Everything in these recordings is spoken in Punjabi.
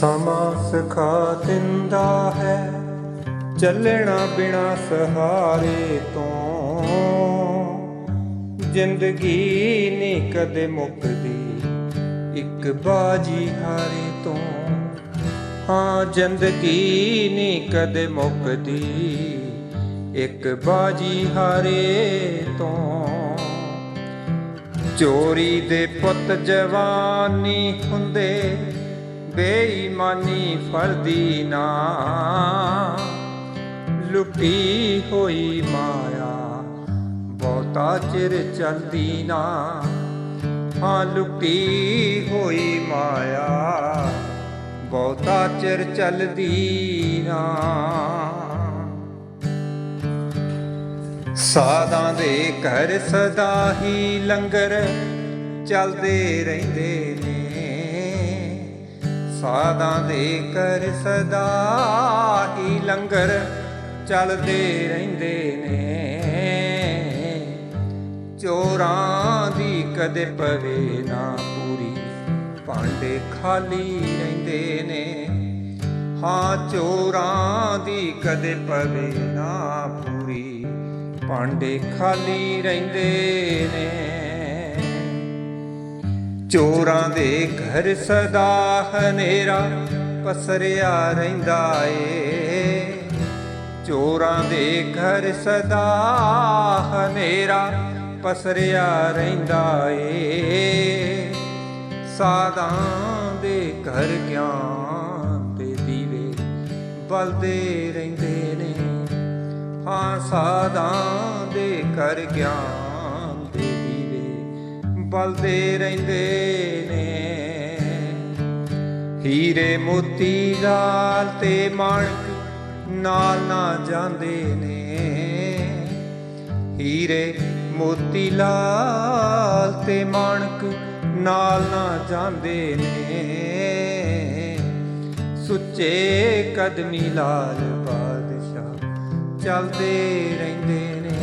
ਸਮਾਂ ਸਿਖਾ ਦਿੰਦਾ ਹੈ, ਚੱਲਣਾ ਬਿਨਾ ਸਹਾਰੇ ਤੋਂ। ਜ਼ਿੰਦਗੀ ਨਹੀਂ ਕਦੇ ਮੁੱਕਦੀ ਇੱਕ ਬਾਜੀ ਹਾਰੇ ਤੋਂ। ਹਾਂ, ਜ਼ਿੰਦਗੀ ਨਹੀਂ ਕਦੇ ਮੁੱਕਦੀ ਇੱਕ ਬਾਜੀ ਹਾਰੇ ਤੋਂ। ਚੋਰੀ ਦੇ ਪੁੱਤ ਜਵਾਨੀ ਹੁੰਦੇ ਬੇਈਮਾਨੀ ਫਰਦੀ ਨਾ। ਲੁੱਟੀ ਹੋਈ ਮਾਇਆ, ਬਹੁਤਾ ਚਿਰ ਚਲਦੀ ਨਾ। ਹਾਂ, ਲੁੱਟੀ ਹੋਈ ਮਾਇਆ, ਬਹੁਤਾ ਚਿਰ ਚਲਦੀ ਨਾ। ਸਾਦਾ ਦੇ ਘਰ ਸਦਾ ਹੀ ਲੰਗਰ ਚੱਲਦੇ ਰਹਿੰਦੇ ਨੇ। ਸਾਦਾ ਦੇ ਕਰ ਸਦਾ ਹੀ ਲੰਗਰ ਚੱਲਦੇ ਰਹਿੰਦੇ ਨੇ। ਚੋਰਾਂ ਦੀ ਕਦੇ ਪਵੇ ਨਾ ਪੂਰੀ, ਭਾਂਡੇ ਖਾਲੀ ਰਹਿੰਦੇ ਨੇ। ਹਾਂ, ਚੋਰਾਂ ਦੀ ਕਦੇ ਪਵੇ ਨਾ ਪੂਰੀ, ਭਾਂਡੇ ਖਾਲੀ ਰਹਿੰਦੇ ਨੇ। ਚੋਰਾਂ ਦੇ ਘਰ ਸਦਾ ਹਨੇਰਾ ਪਸਰਿਆ ਰਹਿੰਦਾ ਏ। ਚੋਰਾਂ ਦੇ ਘਰ ਸਦਾ ਹਨੇਰਾ ਪਸਰਿਆ ਰਹਿੰਦਾ ਏ। ਸਾਦਾਂ ਦੇ ਘਰ ਗਿਆਨ ਤੇ ਦੀਵੇ ਬਲਦੇ ਰਹਿੰਦੇ ਨੇ। ਹਾਂ ਸਾਦਾਂ ਦੇ ਘਰ ਗਿਆਨ ਦੀਵੇ ਬਲਦੇ ਰਹਿੰਦੇ ਨੇ। ਹੀਰੇ ਮੋਤੀ ਲਾਲ ਤੇ ਮਾਣਕ ਨਾਲ ਨਾ ਜਾਂਦੇ ਨੇ। ਹੀਰੇ ਮੋਤੀ ਲਾਲ ਤੇ ਮਾਣਕ ਨਾਲ ਨਾ ਜਾਂਦੇ ਨੇ। ਸੁੱਚੇ ਕਦਮੀ ਲਾਲ ਬਾਦਸ਼ਾਹ ਚੱਲਦੇ ਰਹਿੰਦੇ ਨੇ।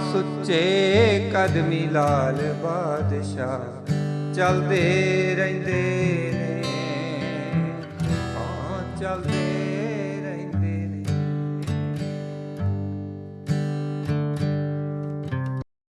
ਸੁੱਚੇ ਕਦਮੀ ਲਾਲ ਬਾਦਸ਼ਾਹ ਚੱਲਦੇ ਰਹਿੰਦੇ ਨੇ। ਹਾਂ ਚੱਲਦੇ